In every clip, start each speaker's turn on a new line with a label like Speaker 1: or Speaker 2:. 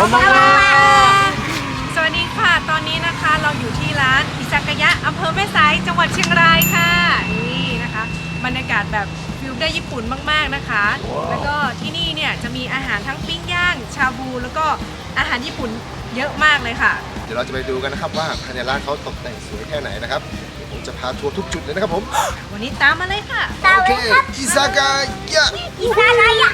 Speaker 1: ขบคุณ
Speaker 2: สวัสดีค่ะ ตอนนี้นะคะเราอยู่ที่ร้านอิจักยะอำเภอแม่สายจังหวัดเชียงรายค่ะ นี่นะคะ บรรยากาศแบบฟิลได้ญี่ปุ่นมาก ๆนะคะ แล้วก็ที่นี่เนี่ยจะมีอาหารทั้งปิ้งย่าง ชาบู แล้วก็อาหารญี่ปุ่นเยอะมากเลยค่ะ
Speaker 1: เดี๋ยวเราจะไปดูกันนะครับว่าภายในร้านเขาตกแต่งสวยแค่ไหนนะครับผมจะพาทัวร์ทุกจุดเลยนะครับผม
Speaker 2: วันนี้ตามมาเลยค่ะ
Speaker 1: โอเคอิซากายะ
Speaker 3: อิซา
Speaker 1: กายะ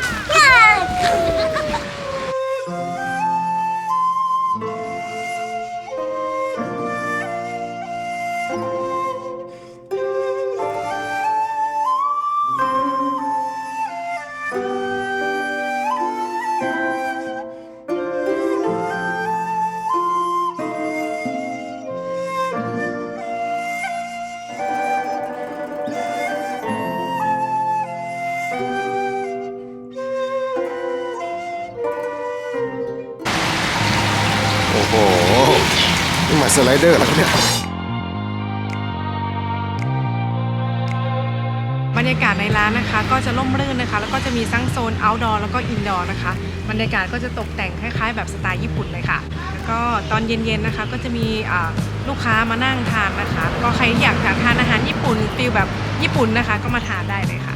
Speaker 1: นี่มาสไลเดอร์แล้วครับเนี่ย
Speaker 2: บรรยากาศในร้านนะคะ ก็จะร่มรื่นนะคะ แล้วก็จะมีทั้งโซน outdoor แล้วก็ indoor นะคะ บรรยากาศก็จะตกแต่งคล้าย ๆ แบบสไตล์ญี่ปุ่นเลยค่ะ แล้วก็ตอนเย็นๆนะคะ ก็จะมีลูกค้ามานั่งทานนะคะ ก็ใครอยากทานอาหารญี่ปุ่นฟิลแบบญี่ปุ่นนะคะ ก็มาทานได้เลยค่ะ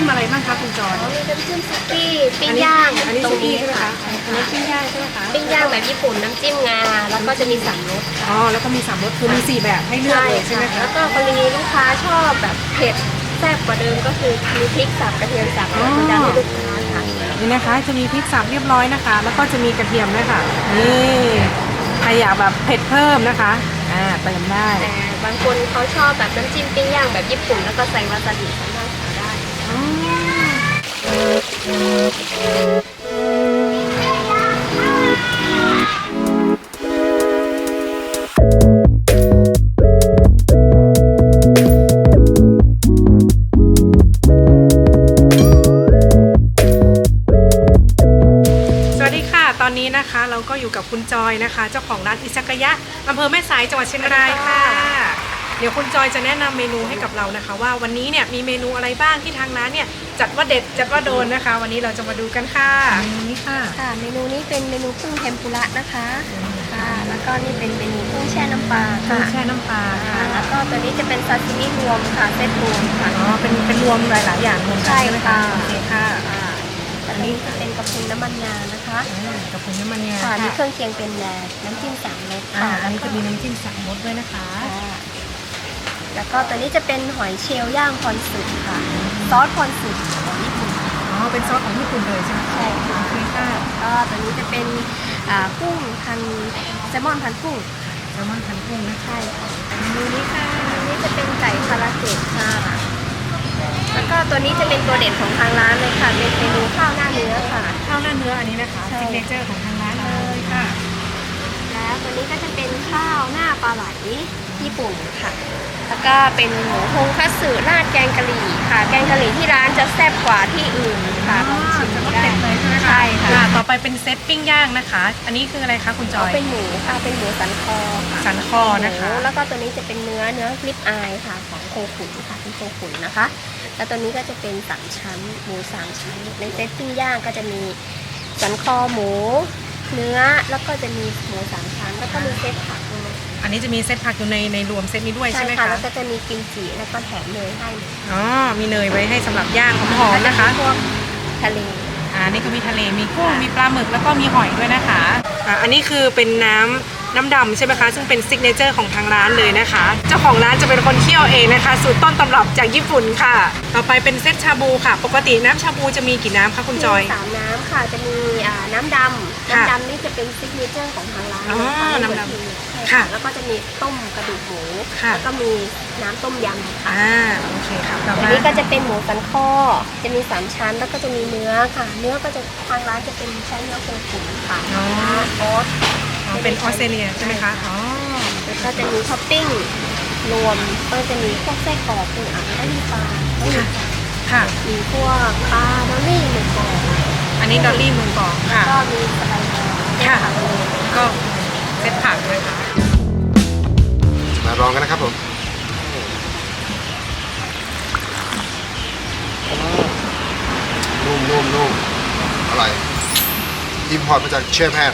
Speaker 2: จิ้มอะไรบ้างคะคุณจอย
Speaker 3: มีน้ำจิ้มสุกี้ปิ้งย่าง
Speaker 2: อันนี้
Speaker 3: ตร
Speaker 2: สุ
Speaker 3: ง
Speaker 2: กี้
Speaker 3: นี้
Speaker 2: ใช่ไหม
Speaker 3: ค่ะ
Speaker 2: คะอันนี้ปิ้งย่างใช่ไหมคะ
Speaker 3: ปิ้งย่างแบบญี่ปุ่นน้ำจิ้มงาแล้วก็จะมีสามรส
Speaker 2: อ๋อแล้วก็มีสามรสคือมีสี่แบบให้เลือกเลยใช่ไหมคะ
Speaker 3: แล้วก็กรณีลูกค้าชอบแบบเผ็ดแซ่บกว่าเดิมก็คือมีพริกสับกระเทียมสับ
Speaker 2: อ๋อ
Speaker 3: แล้วก็จะให้ลูกค้าค่ะ
Speaker 2: นี่นะคะ จะมีพริกสับเรียบร้อยนะคะ แล้วก็จะมีกระเทียมด้วยค่ะนี่ใครอยากแบบเผ็ดเพิ่มนะคะอ่าเติมได้
Speaker 3: แต่บางคนเขาชอบแบบน้ำจิ้มปิ้งย่างแบบญี่ปุ่นแล้วก็ใส่วาซาบิ
Speaker 2: สวัสดีค่ะ ตอนนี้นะคะเราก็อยู่กับคุณจอยนะคะ เจ้าของร้านอิซากายะอำเภอแม่สายจังหวัดเชียงรายค่ะ เดี๋ยวคุณจอยจะแนะนำเมนูให้กับเรานะคะ ว่าวันนี้เนี่ยมีเมนูอะไรบ้างที่ทางร้านเนี่ยจัดว่าเด็ดจัดว่าโดนนะคะ วันนี้เราจะมาดูกันค่ะนี่ค่ะ
Speaker 3: ค่ะ เมนูนี้เป็นเมนูกุ้งเทมปุระนะคะค่ะ แล้วก็นี่เป็นเมนูกุ้งแช่น้ำปลา
Speaker 2: กุ้
Speaker 3: ค่ะ
Speaker 2: งแช่น้ำปลา
Speaker 3: ค่ะ
Speaker 2: ค่ะ
Speaker 3: แล้วก็ตัวนี้จะเป็นซาซิมิรวมค่ะเซตรวมค่ะ
Speaker 2: อ๋อเป็นเป็นรวมหลายๆอย่างรวมกัน
Speaker 3: ใช่
Speaker 2: ใช่ไหม
Speaker 3: ค่ะ
Speaker 2: คะโอเคค่ะ
Speaker 3: อ่าอันนี้จะเป็นกระพุนน้ำมันงานะคะ
Speaker 2: อ่ากับคุณน้ำมันงา
Speaker 3: ค่ะ
Speaker 2: ค่ะ
Speaker 3: มีเครื่องเคียงเป็นแหนมน้ำจิ้มสามรส
Speaker 2: อ่า
Speaker 3: ค่ะ
Speaker 2: อันนี้จะมีน้ำจิ้มสามรสด้วยนะคะ
Speaker 3: ค่ะ แล้วก็ตัวนี้จะเป็นหอยเชลล์ย่างคอนสุดค่ะ ซอสคอนสุดของญี่ปุ่น
Speaker 2: อ๋อเป็นซอสของญี่ปุ่นเลยใช่ไหมคะ
Speaker 3: ใช่ค่ะ
Speaker 2: โอเคค่ะ
Speaker 3: ก็ตัวนี้จะเป็นอ่ากุ้งพันแซลมอนพันกุ้ง
Speaker 2: แซลมอนพันกุ้งนะคะ
Speaker 3: ใช่ค่ะ
Speaker 2: เมนูนี้ค่ะ
Speaker 3: อันนี้จะเป็นไก่คาราเกะค่ะ แล้วก็ตัวนี้จะเป็นตัวเด่นของทางร้านเลยค่ะ เป็นเมนูข้าวหน้าเนื้อค่ะ
Speaker 2: ข้าวหน้าเนื้ออันนี้นะคะ
Speaker 3: ใช่
Speaker 2: ซิกเนเจอร์ของทางร้านเลยค่ะ
Speaker 3: แล้วตัวนี้ก็จะเป็นข้าวหน้าปลาไหลญี่ปุ่นค่ะ แล้วก็เป็นหมูฮงคัตสึราดแกงกะหรี่ค่ะ แกงกะหรี่ที่ร้านจะแซ่บกว่าที่อื่นค่ะลองชิม
Speaker 2: จะ
Speaker 3: ดู
Speaker 2: ต้อง
Speaker 3: ได้
Speaker 2: เด็ดเลยใช่ไหมคะ
Speaker 3: ใช่ค่ะ
Speaker 2: ต่อไปเป็นเซตปิ้งย่างนะคะ อันนี้คืออะไรคะคุณจ
Speaker 3: เอา
Speaker 2: อย
Speaker 3: เป็นหมูค่ะ เป็นหมูสันคอค่ะ
Speaker 2: สันคอนะคะ
Speaker 3: หมูแล้วก็ตัวนี้จะเป็นเนื้อเนื้อลิปอายค่ะ ของโคขุนค่ะเป็นโคขุนนะคะ แล้วตัวนี้ก็จะเป็นสามชั้นหมูสามชั้น ในเซตปิ้งย่างก็จะมีสันคอหมู เนื้อแล้วก็จะมีหมูสามชั้น แล้วก็มีเซตผักด้วย
Speaker 2: อันนี้จะมีเซตผักอยู่ในในรวมเซตนี้ด้วยใช่ไหม
Speaker 3: ค่ะ
Speaker 2: คะ
Speaker 3: แล้วก็จะมีกิมจิแล้วก็แถมเนยให้
Speaker 2: อ๋อ มีเนยไว้ให้สำหรับย่างหอมๆนะคะ
Speaker 3: พวกทะเล
Speaker 2: อ่านี่ก็มีทะเล มีกุ้ง มีปลาหมึก แล้วก็มีหอยด้วยนะคะ อ่า อันนี้คือเป็นน้ำน้ำดำใช่ไหมคะ ซึ่งเป็นซิกเนเจอร์ของทางร้านเลยนะคะ เจ้าของร้านจะเป็นคนเคี่ยวเองนะคะ สูตรต้นตำรับจากญี่ปุ่นค่ะ ต่อไปเป็นเซตชาบูค่ะ ปกติน้ำชาบูจะมีกี่น้ำคะคุณจอย
Speaker 3: มีสามน้ำค่ะ จะมีอ่าน้ำดำ
Speaker 2: ค่ะ
Speaker 3: น้ำดำนี่จะเป็นซิกเนเจอร์ของทางร้าน
Speaker 2: อ๋อ
Speaker 3: นะคะ
Speaker 2: น้ำดำ
Speaker 3: ใช่
Speaker 2: ค่ะ
Speaker 3: ค่ะ แล้วก็จะมีต้มกระดูกหมู
Speaker 2: ค่ะ
Speaker 3: แล้วก็มีน้ำต้มยำค่ะ
Speaker 2: อ่าโอเคค่ะต่อ
Speaker 3: อัน
Speaker 2: มา
Speaker 3: นี้ก็จะเป็นหมูสันคอจะมีสามชั้นแล้วก็จะมีเนื้อค่ะ เนื้อก็จะทางร้านจะเป็นใช้เนื้อโคขุนค่ะ
Speaker 2: อ๋อ
Speaker 3: โอ๊ต
Speaker 2: อ๋อเป็นออสเตรเลียใช่ไหมคะอ๋อ
Speaker 3: แล้วก็จะมีท็อปปิ้งรวมก็จะมีพวกไส้กรอกคืออะได้มีปลาได้มีไก่
Speaker 2: ค่ะ
Speaker 3: มีพวกปลาดอลลี่หมูกรอบ
Speaker 2: อันนี้ดอลลี่มือกองค่ะ
Speaker 3: ก็มีสไลเด
Speaker 1: องกันนะครับผมนุ่มนุ่มนุ่มอร่อยอิมพอร์ตมาจากเชฟแพน